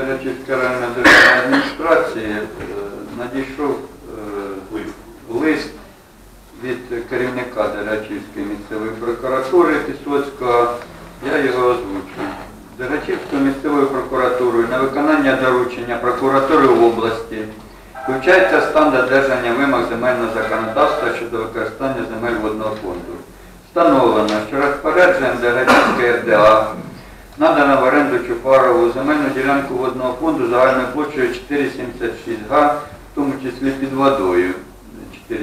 Деречівської районної державної адміністрації е, надійшов е, Лист. від керівника Деречівської місцевої прокуратури Пісоцького. Я його озвучу. Деречівською місцевою прокуратурою на виконання доручення прокуратури в області вивчається стан додержання вимог земельного законодавства щодо використання земель водного фонду. Встановлено, що розпорядженням Деречівської РДА надано в оренду Чупарову земельну ділянку водного фонду загальною площею 4,76 га, в тому числі під водою 4,76,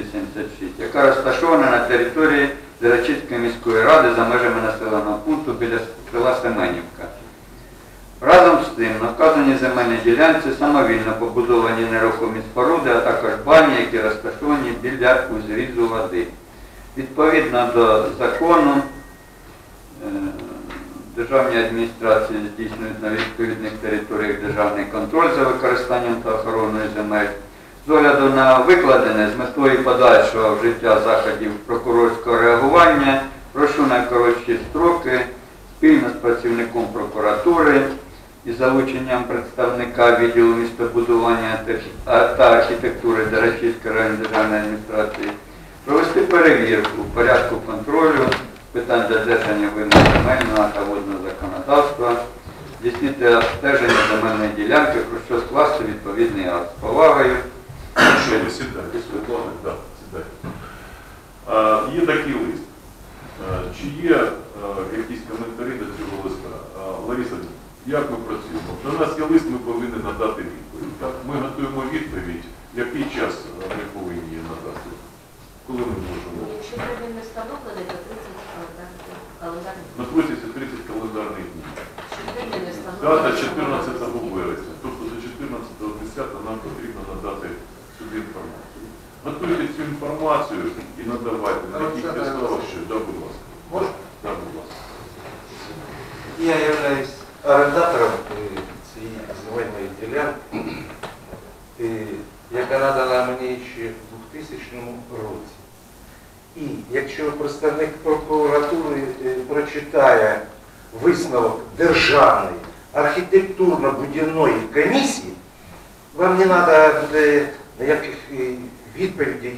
яка розташована на території Дерачівської міської ради за межами населеного пункту біля села Семенівка. Разом з тим, на вказаній земельній ділянці самовільно побудовані нерухомі споруди, а також бані, які розташовані біля узрізу води. Відповідно до закону, е, державні адміністрації здійснюють на відповідних територіях державний контроль за використанням та охороною земель. З огляду на викладене з метою подальшого вжиття заходів прокурорського реагування, прошу найкоротші строки спільно з працівником прокуратури і залученням представника відділу містобудування та- архітектури Дорочівської районної державної адміністрації провести перевірку в порядку контролю питань додержання вимог земельного та водного законодавства, здійснити обстеження земельної ділянки, про що скласти відповідний акт. З повагою. Що ви сідайте, Світлана? Так, сідайте. Е, Є такий лист. Е, Чи є е, якісь коментарі до цього листа? Е, Лариса, як ми працюємо? До нас є лист, ми повинні надати відповідь. Так, Ми готуємо відповідь. Який час е, ми повинні її надати? Коли ми можемо? Якщо термін не встановлений, то 30 календарних календарних На протязі 30 календарних днів. Якщо термін не Дата встановлений, 14 березня. Тобто до 14.10 нам потрібно надати сюди інформацію. Готуйте цю інформацію і надавайте. На яких підставах ще? Да, будь ласка. Можна? Да, будь ласка. Я являюсь орендатором е, цієї земельної ділянки, е, яка надала мені ще в 2000 році. І якщо представник прокуратури е, прочитає висновок Державної архітектурно-будівної комісії, вам не треба буде ніяких е, відповідей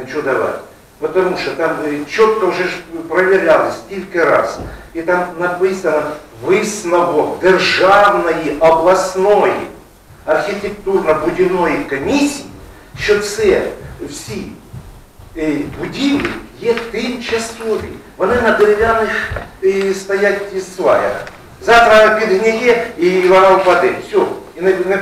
нічого давати. Потому що там е, чітко вже ж перевіряли стільки раз. І там написано висновок Державної обласної архітектурно-будівної комісії, що це всі е, будівлі є тимчасові. Вони на дерев'яних е, стоять із сваях. Завтра підгніє і вона впаде. Все, і не буде.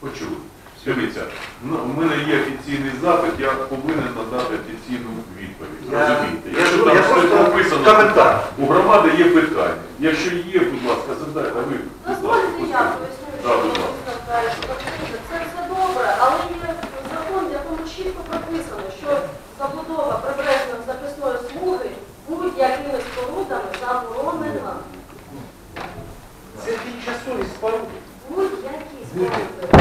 Почули. Дивіться, ну, у мене є офіційний запит, я повинен надати офіційну відповідь. Я- Розумієте? я Якщо там я все просто прописано, коментар. у громади є питання. Якщо є, будь ласка, задайте, а ви, будь ласка, дозвольте я послухайте. поясню, Да, що будь ласка. визнає, що це все добре, але є закон, в якому чітко прописано, що забудова прибережної захисної смуги будь-якими спорудами заборонена. Це тимчасові споруди. Будь-які споруди.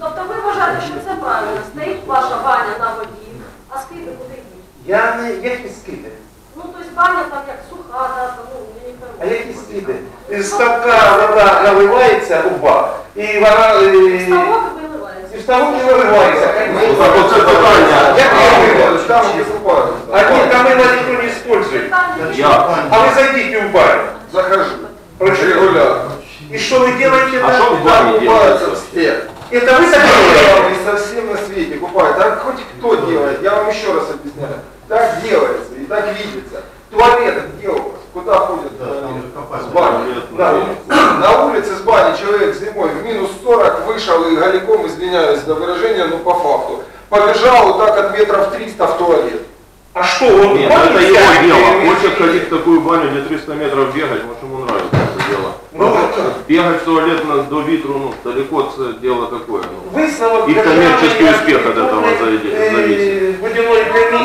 Тобто ви вважаєте, що це правильно, стоїть ваша баня на воді, а скільки куди йдуть? Я не які скиди. Ну, тобто баня так як суха, да, там, ну, я не А які скиди? Із ставка вода наливається у бак, і вона е, Ставок виливається. і ставок не виливається. Так оце питання. Як я виливаю? Там. А ні, там його ніхто не использує. А ви зайдіть у баню. Захожу. Регулярно. И что вы делаете А там? что в Там бане делается? Это вы так делаете? Совсем на свете купают. Так хоть кто делает, я вам еще раз объясняю. Так делается и так видится. Туалет где у вас? Куда ходят? С бани. Да. На улице с бани человек зимой в минус 40 вышел и голиком, извиняюсь за выражение, но по факту. Побежал вот так от метров 300 в туалет. А что, он Нет, это его дело. Хочет ходить в такую баню, где 300 метров бегать, может ему нравится это дело. Ну, Бегать в туалет на- до витру, ну, ход э, дело такое. Ну, и коммерческий успех от этого зависит.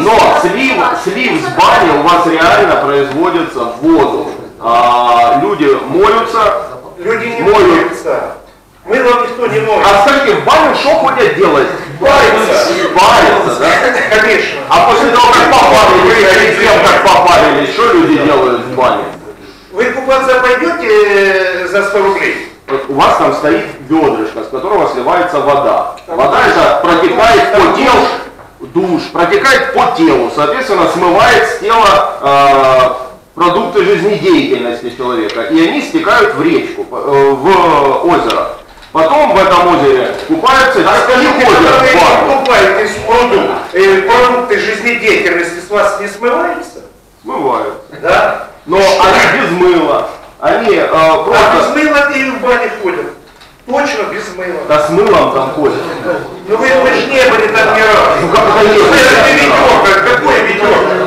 Но слив, слив с бани у вас реально производится в воду. А, люди молятся. Люди не молят. молятся. Мы вам никто не может. А кстати, в баню что ходят делать? Парятся. Парятся, да? Конечно. А после того, как попарились, а перед тем, как попарились, что люди делают в бане? Вы купаться пойдете э, за 100 рублей? У вас там стоит ведрышко, с которого сливается вода. Вода это протекает по телу, душ, протекает по телу, соответственно, смывает с тела э, продукты жизнедеятельности человека, и они стекают в речку, э, в озеро. Потом в этом озере купаются А баню. купаетесь пруду, э, продукты жизнедеятельности с вас не смываются? Смывают. Да? Но они без мыла. Они э, А просто... без мыла и в бане ходят. Точно без мыла. Да с мылом там ходят. Ну вы, вы же не были там ни разу. Ну как это не Вы это ведерко, какое ведерко?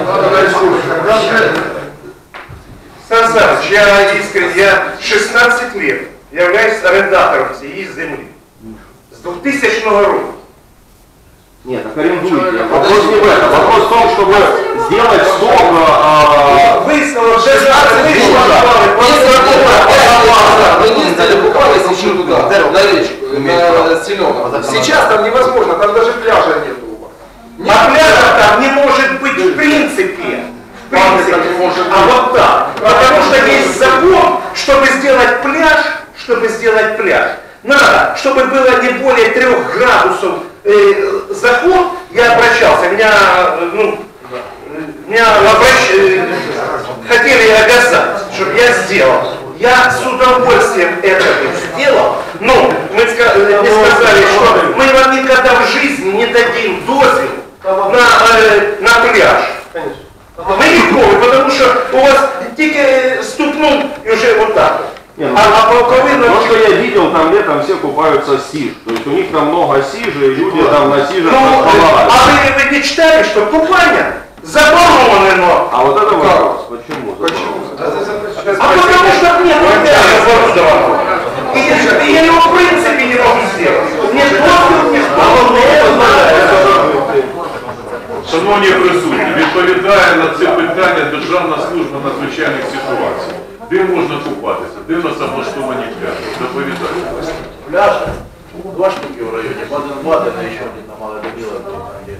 Сан я искренне, я 16 лет являюсь арендатором всей земли. С 2000 года. Нет, так арендуйте. Вопрос не в этом. Вопрос в том, чтобы сделать сток э, Выяснилось, что Если вы мы ездили, купались еще туда, на речку, на Селенок. Сейчас там невозможно, там даже пляжа нету. А пляжа там не может быть в принципе. В принципе. А вот так. Потому что есть закон, чтобы сделать пляж, чтобы сделать пляж. Надо, чтобы было не более трех градусов э, закон, я обращался, меня, э, ну, меня обращ- э, хотели обязать, чтобы я сделал. Я с удовольствием это сделал, но мы ска- э, мне сказали, что мы вам никогда в жизни не дадим дозвел на, э, на пляж. Мы не потому что у вас тільки ступнул и уже вот так. вот. Не, ну, А, а полковина... То, что я видел, там летом все купаются с сиж. То есть у них там много сижи, и люди там на сижах Ну, э, располагаются. а вы, вы не читали, что купание заборонено? А вот это вопрос. Почему? А потому что нет пляжа оборудованного. И, и я его в принципе не могу сделать. Нет доступ, нет Шановні присутні, відповідає на це питання Державна служба надзвичайних ситуацій. Де можна купатися? Де в нас облаштовані пляжі? Доповідайте. Пляж, два штуки в районе, Баден-Баден и еще где-то Малодобила, где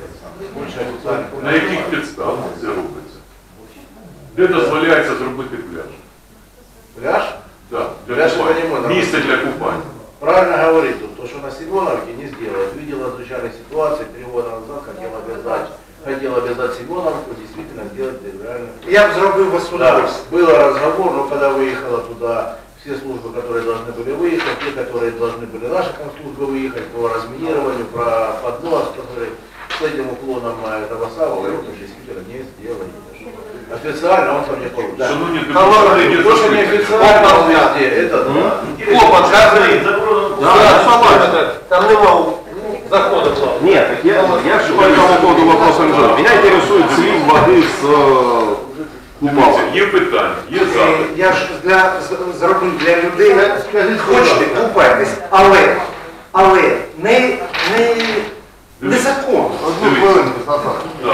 больше официально. На яких підставах це робиться? Де дозволяється зробити пляж? Пляж? Так, для Пляж купання. это не мой, Місце для купання. Правильно говорит тут, то, что на Семеновке не сделают. Видел надзвичайные ситуации, три года назад хотел обязать, хотел обязать Семеновку действительно сделать реально. Я б зробив вас Да, удовольствие. был разговор, но когда выехала туда все службы, которые должны были выехать, те, которые должны были наши службы выехать по разминированию, про поднос, который с этим уклоном этого самого, и он действительно не сделали. Официально он там не получил. Шановні депутати, є то, что не официально он везде, это да. Опа, Да, я согласен. Там нема захода главного. Нет, так я, я же по этому поводу вопроса не задаю. Меня интересует слив воды с э, Дивіться, купала. є питання, є Е, запит. Я ж для, з- зробив для людей, хочете, купайтесь, але, але не, не, незаконно. Так. Это незаконно, это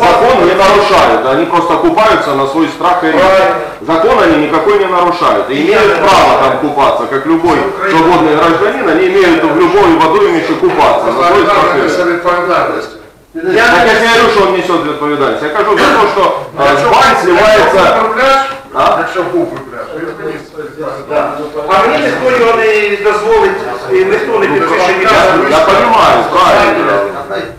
Закон не нарушают, они просто купаются на свой страх и риск. Закон они никакой не нарушают. И имеют право там купаться, как любой свободный гражданин, они имеют в любой водоймище купаться на свой страх и риск. Я Так я же не говорю, что он несет ответственность. Я кажу за то, что э, с бань сливается... А? Да. А мені ніхто його не дозволить, і ніхто не підпише ні разу. Я понимаю, правильно.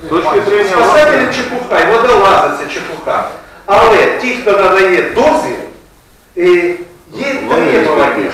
С точки зрения... Спасателі чепуха, і водолази це чепуха. Але ті, хто надає дозвіл, є требування.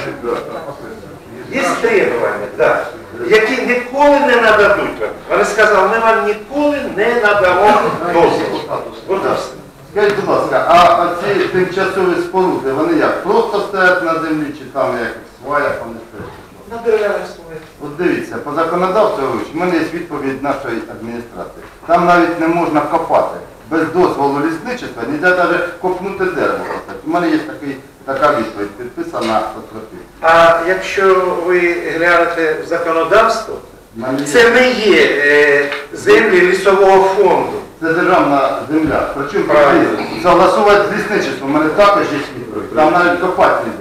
Є требування, да, які ніколи не нададуть. Вони сказали, ми вам ніколи не надамо дозвіл. От і все. Скажіть, будь ласка, а ці тимчасові споруди, вони як? Просто стоять на землі чи там як свая вони стоять? На дерев'яних словах. От дивіться, по законодавству, в мене є відповідь нашої адміністрації. Там навіть не можна копати. Без дозволу лісничества ніде навіть копнути дерево. У мене є такий, така відповідь, підписана. А якщо ви глянете в законодавство, це не є е, землі лісового фонду. Це державна земля. Причому Правильно. согласувати з лісничеством, у мене також є відповідь. Там навіть копати не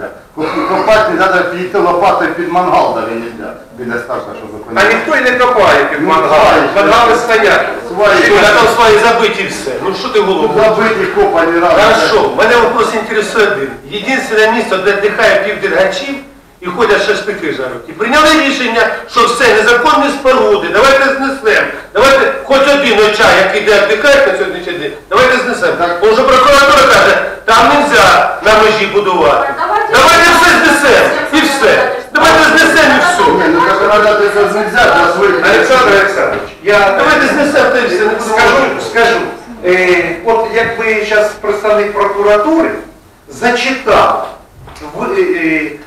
можна. Копати не треба підійти лопатою під мангал, даже не можна. Біля старта, щоб ви А ніхто й не копає під Ну, мангали. стоять. Свої. Що, я там свої забиті все. Ну що ти голову? Забиті копані разом. Хорошо, мене вопрос інтересує один. Єдине місце, де дихає пів дергачів і ходять шашлики жаруть. І прийняли рішення, що все, незаконні споруди, давайте знесемо. Давайте хоч один оча, який де віддихає на сьогоднішній день, давайте знесемо. Бо вже прокуратура каже, там не можна на межі будувати. Давайте все знесемо і все. Давайте знесемо і все. Ну. Олександр Олександрович, я Давайте знесемо та і все. не будемо скажу, скажу. Е, от якби зараз представник прокуратури зачитав е, е,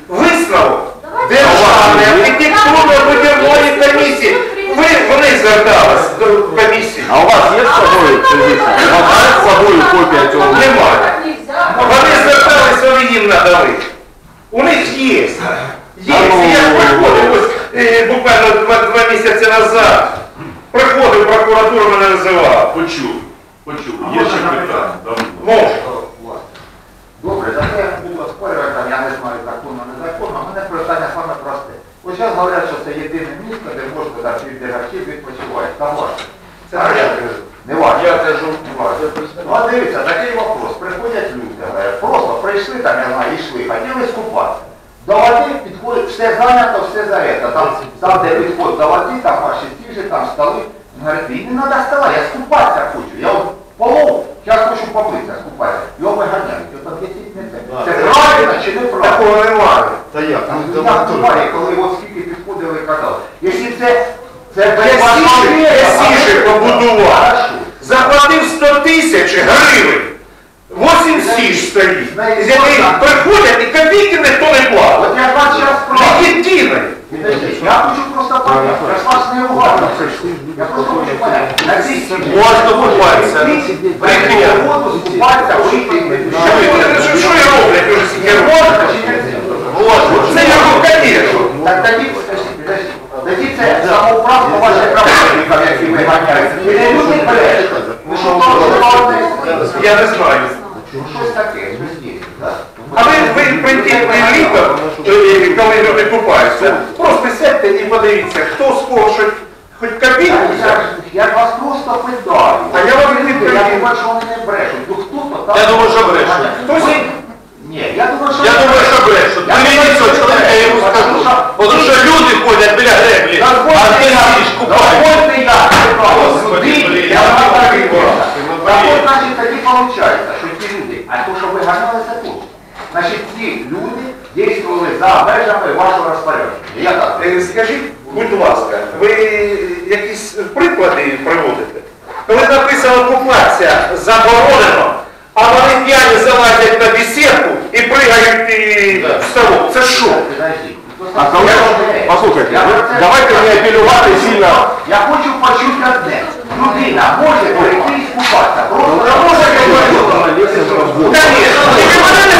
висновок Державної архітектурно-будівної комісії. Ви, вони звертались до комісії. А у вас є з собою цей? У вас є з собою копія цього? Немає. Вони звертались, вони їм надали. У них є. Є. Я приходив ось е, буквально два, два місяці назад. Приходив, прокуратура мене називала. Почув, почув. Є ще питання? Давно. Добре, так я не буду оспорювати, там, я не знаю законно, незаконно, у мене питання саме просте. Ось зараз говорять, що це єдине місто, де можна там піддергачів відпочивають. Там ваше. Це не я кажу. Не ваше. Я кажу, Не ваше. Ну а дивіться, такий вопрос. Приходять люди, говорять, просто прийшли там, я знаю, йшли, хотіли скупатися. До води підходить, все зайнято, все за це. Там, там де підход до води, там ваші стіжі, там столи. Говорить, мені не треба стола, я скупатися хочу. Я от полов, зараз хочу помитися, скупатися. Його виганяють. Це. Правильно чи не правильно? Такого немає. Та як? Ну, там буває, коли от скільки підходили і казали. Якщо це, це ясніше побудував. Заплатив 100 тисяч гривень. 8 сіж стоїть. З яких приходять і копійки ніхто не платить. От я вас зараз Не спрашиваю. єдиний. Я хочу просто понять, я ж вас не угадав. Я просто хочу понять. На цій сім'ї Можна купатися. прийти воду, скупатися, вийти. Що ви- Можна не Можна. Це роблю, звісно. Так тоді, подождіть. Тоді це самоуправство ваших правильників, які ви ганяєте. І не люди брешуть. Ви що, просто Я не знаю. Щось таке, щось є. А ви, ви прийдіть літом, е, коли люди купаються, просто сядьте і подивіться, хто що хоч копійку Я, взяв. я вас просто питаю. А я вам не Я думаю, що вони не брешуть. Ну хто-то там... Я думаю, що брешуть. Хтось Ні, я думаю, що... Я думаю, що. Я Приведіть цього що чоловіка, я йому скажу. Тому що- люди ходять біля греблі, а ти я, сидиш купаєш. дозвольте я, Господи, я я вам так і говорю. Так от, значить, тоді виходить, що ті люди, а то, що ви ганялися тут, значить, ці люди дійствували за межами вашого розпорядження. Я так. Е, Скажіть, будь ласка, ви якісь приклади приводите? Коли написано купатися заборонено, а вони п'яні залазять на бесідку і пригають і в ставок. Це що? Подожди. А коли, послухайте, ви давайте не апелювати сильно. Я хочу почути одне. Людина може прийти і скупатися. Просто може тільки мене не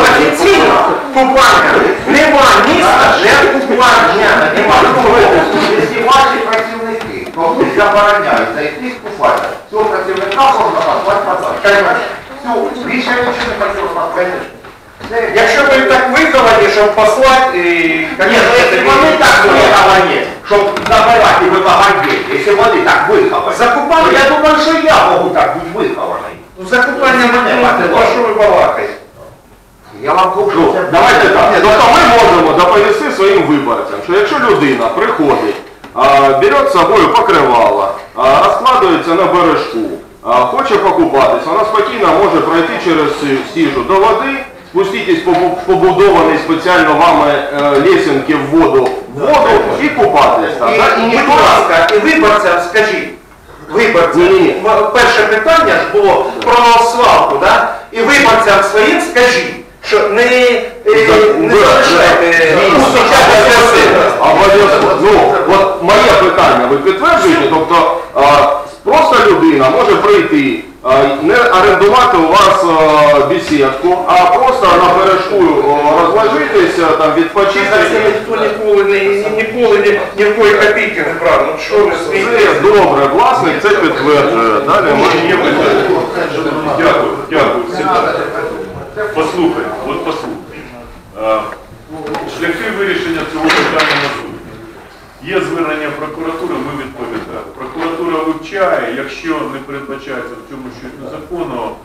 офіційно купання нема міста, не купання. Нема такого. Якщо ваші працівники комусь забороняють зайти скупатися, цього працівника можна назвати подачу. Все, більше нічого не хотів сказати. Якщо ви так виховані, щоб послати, Ні, ну якщо вони так виховані, щоб забирати і вимагати, якщо вони так виховані, Закупали? я думаю, що я можу так бути вихований. Ну, закупання Мене мене, про що ви балакаєте? Я вам кажу, Ну, давайте так. Тобто ми можемо доповісти своїм виборцям, що якщо людина приходить, бере з собою покривало, а, розкладується на бережку, хоче покупатись, вона спокійно може пройти через сіжу до води, спуститись по побудованій спеціально вами е, лесенки в воду, в воду і купатись там. І, так? І будь ласка, і виборцям скажіть, виборцям, Ні-ні-ні. перше питання ж було про свалку, да? і виборцям своїм скажіть, що не, е, не залишайте. Обов'язково. Ну, от моє питання, ви підтверджуєте, тобто а, просто людина може прийти, не орендувати у вас а, бесідку, а просто на бережку розложитися, там Чи відпочити. це ніхто ніколи, ні, ні, ніколи ні, ні в кої копійки не брав, ну що ви Це добре, власник це підтверджує. Далі ми Є питання? Дякую, дякую. Це Послухайте, от послухайте. Е, Шляхи вирішення цього питання наступні. Є звернення прокуратури, ми відповідаємо. Прокуратура вивчає, якщо не передбачається в цьому щось незаконного,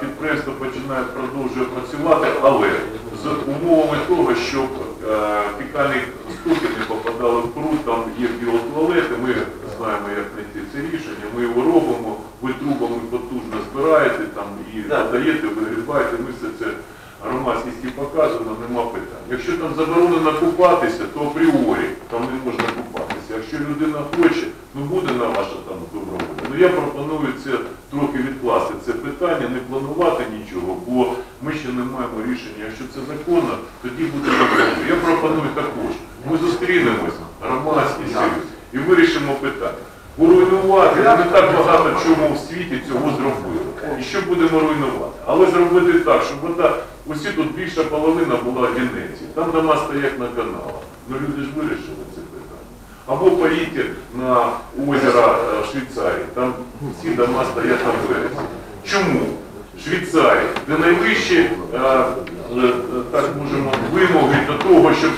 підприємство починає продовжує працювати, але з умовами того, щоб е, фекальні стуки не попадали в пруд, там є біотуалети, ми знаємо, як знайти це рішення, ми його робимо, ви трубами потужно збираєте там і подаєте, вигрібаєте, ми все це громадськості показано, нема питань. Якщо там заборонено купатися, то апріорі там не можна купатися. Якщо людина хоче, ну буде на ваша там добра воля. Ну я пропоную це трохи відкласти це питання, не планувати нічого, бо ми ще не маємо рішення. Якщо це законно, тоді буде законно. Я пропоную також. Ми зустрінемось, громадські сили, і вирішимо питання. Поруйнувати не так багато чому в світі цього зробили. І що будемо руйнувати? Але зробити так, щоб вода, усі тут більша половина була в Там дома стоять на каналах. Ну люди ж вирішили це питання. Або поїдьте на озеро е, Швейцарії, там всі дома стоять на березі. Чому? Швейцарії, де найвищі е, так можемо вимоги до того, щоб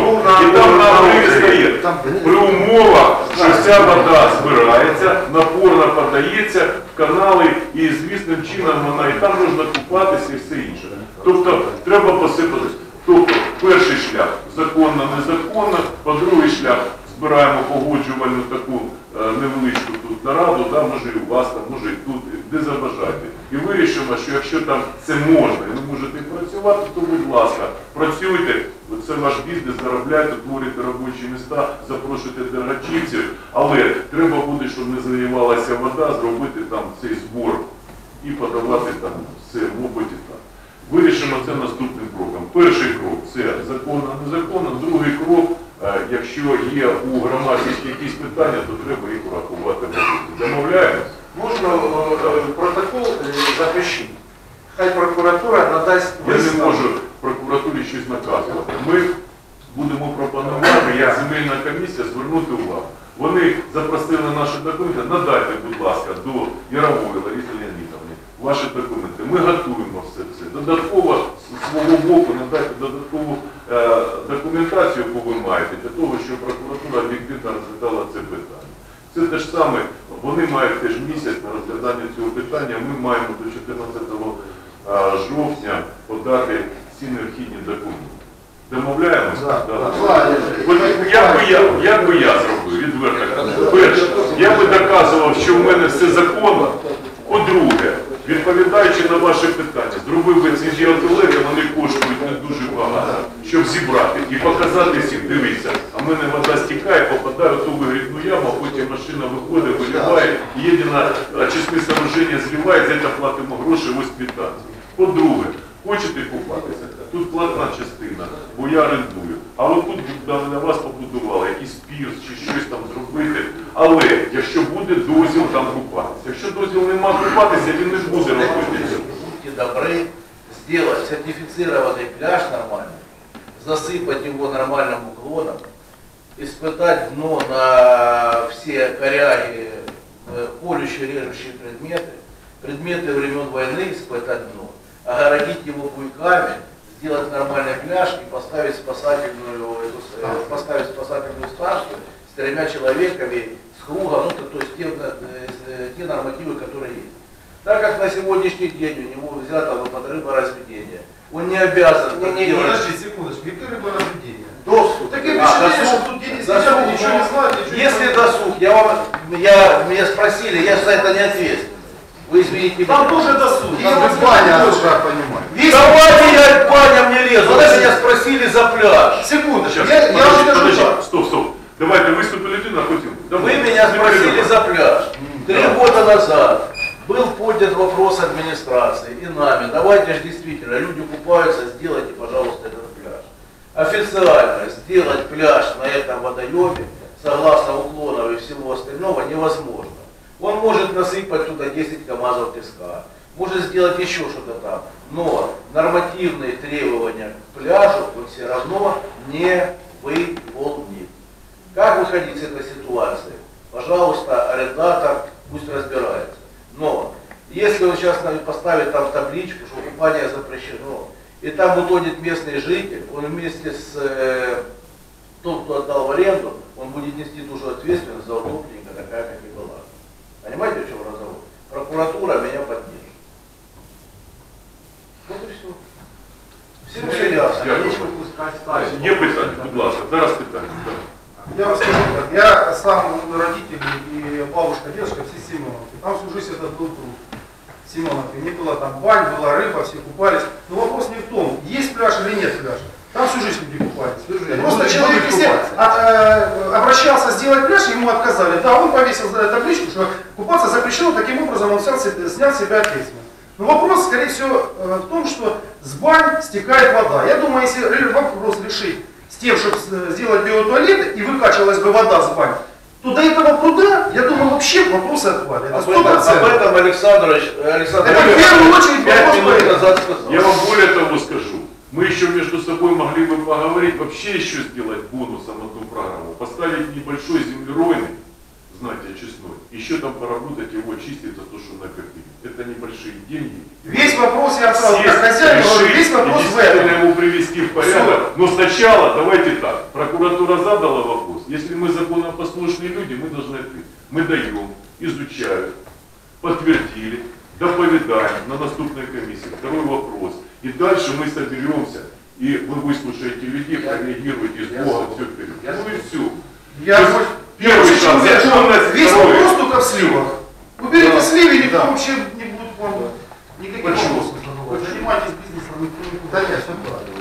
був на і там на стоїть. При умовах, що вся вода збирається, напорно подається в канали і звісним чином вона і там можна купатися і все інше. Тобто треба посипатись. Тобто перший шлях законно, незаконно, по другий шлях збираємо погоджувальну таку е, невеличку тут нараду, да, може і у вас там, може і тут, де забажайте. І вирішимо, що якщо там це можна і ви можете працювати, то будь ласка, працюйте, це ваш бізнес, заробляйте, творюйте робочі міста, запрошуйте дорогачівців, але треба буде, щоб не заливалася вода, зробити там цей збор і подавати там все в опиті так. Вирішимо це наступним кроком. Перший крок це законно, незаконно. Другий крок, е, якщо є у громадськості якісь питання, то треба їх врахувати. Домовляємось? Можна е, протокол е, запишіть. Хай прокуратура надасть Я не можу прокуратурі щось наказувати. Ми будемо пропонувати, як земельна комісія, звернути увагу. Вони запросили наші документи, надайте, будь ласка, до Ярової Лариси Леонідовни ваші документи. Ми готуємо все це. Додатково свого боку надайте додаткову е, документацію, яку ви маєте, для того, щоб прокуратура об'єктивно розглядала це питання. Це те ж саме, вони мають теж місяць на розглядання цього питання. Ми маємо до 14 е, жовтня подати всі необхідні документи. Домовляємося? Да, Да. да. Як би я, як би я зробив, відверто. Перше, я би доказував, що в мене все законно. По-друге, відповідаючи на ваше питання, зробив би ці діатолети, вони коштують не дуже багато, щоб зібрати і показати всім, дивіться, а в мене вода стікає, попадає в ту вигрібну яму, а потім машина виходить, виливає, їде на очисні сооруження, зливає, за це платимо гроші, ось квитанції. По-друге, хочете купатися, тут платна частина, бо я орендую. А от тут на вас побудували якийсь пірс чи щось там зробити. Але дозвіл нема купатися, він не буде робити. Будьте добры, сделать сертифицированный пляж нормальный, засыпать его нормальным уклоном, испытать дно на все коряги, колющие, режущие предметы, предметы времен войны испытать дно, огородить его буйками, сделать нормальный пляж и поставить спасательную, поставить спасательную станцию с тремя человеками, кругом, ну, то, то есть те, э, э, те нормативы, которые есть. Так как на сегодняшний день у него взято вот под рыборазведение, он не обязан Не, так не, не, делать. подожди секундочку, какое разведение? Досуг. Такие А, впечатления, досуг. что тут дети Досуг. ничего не знают, ничего не Если знают. досуг, я вам, я, меня спросили, я за это не ответственен. Вы извините Там меня. тоже досуг. Там Я скажу баня, я понимаю. Весь- Давайте я баня мне лезу, вы меня спросили за пляж. Секундочку, я, я вам подожди, скажу подожди, так. стоп, стоп. Давайте виступи людина, а потім. Вы меня спросили за пляж. Три Да. года назад был поднят вопрос администрации и нами. Давайте же действительно, люди купаются, сделайте, пожалуйста, этот пляж. Официально сделать пляж на этом водоеме, согласно уклонов и всего остального, невозможно. Он может насыпать туда 10 КАМАЗов песка, может сделать еще что-то там, но нормативные требования к пляжу он все равно не выполнит. Как выходить из этой ситуации? Пожалуйста, арендатор пусть разбирается. Но Если он сейчас поставит там табличку, что купание запрещено, и там утонет местный житель, он вместе с э, тот, кто отдал в аренду, он будет нести ту же ответственность за утопленника, такая, как и была. Понимаете, о чем разговор? Прокуратура меня поддержит. Вот и все. Все ясно. Дякую. Є питання, будь ласка, зараз питання. Так. Я расскажу, как я сам родители и бабушка, дедушка, все Симоновки. Там всю жизнь это был труд. Симоновки. Не было там бань, была рыба, все купались. Но вопрос не в том, есть пляж или нет пляжа. Там всю жизнь люди купались. Просто будут- человек, если от- э, обращался сделать пляж, ему отказали. Да, он повесил за- табличку, что купаться запрещено, таким образом он снял снял себя ответственность. Но вопрос, скорее всего, э, в том, что с бань стекает вода. Я думаю, если вопрос решить с тем, чтобы сделать биотуалеты и выкачивалась бы вода с бань, то до этого пруда, я думаю, вообще вопросы отпали. Это Об этом, об этом Александрович, Александр Это в первую очередь вопрос минут назад сказал. Я вам более того скажу. Мы еще между собой могли бы поговорить, вообще еще сделать бонусом одну программу. Поставить небольшой землеройный. Еще там поработать его, чистить за то, что накопили. Это небольшие деньги. Весь вопрос, я сразу как хозяин говорю, весь вопрос в этом. его привести в порядок. Но сначала, давайте так, прокуратура задала вопрос. Если мы законопослушные люди, мы должны ответить. Мы даем, изучают, подтвердили, доповедаем на наступной комиссии. Второй вопрос. И дальше мы соберемся, и вы выслушаете людей, прореагируете с Богом, все вперед. Ну и все. Я То есть Первый шанс. Я что Весь вопрос только в сливах. Уберите Да. сливы, никто Да. вообще не будет вам никаких вопросов. Занимайтесь бизнесом, никто не будет.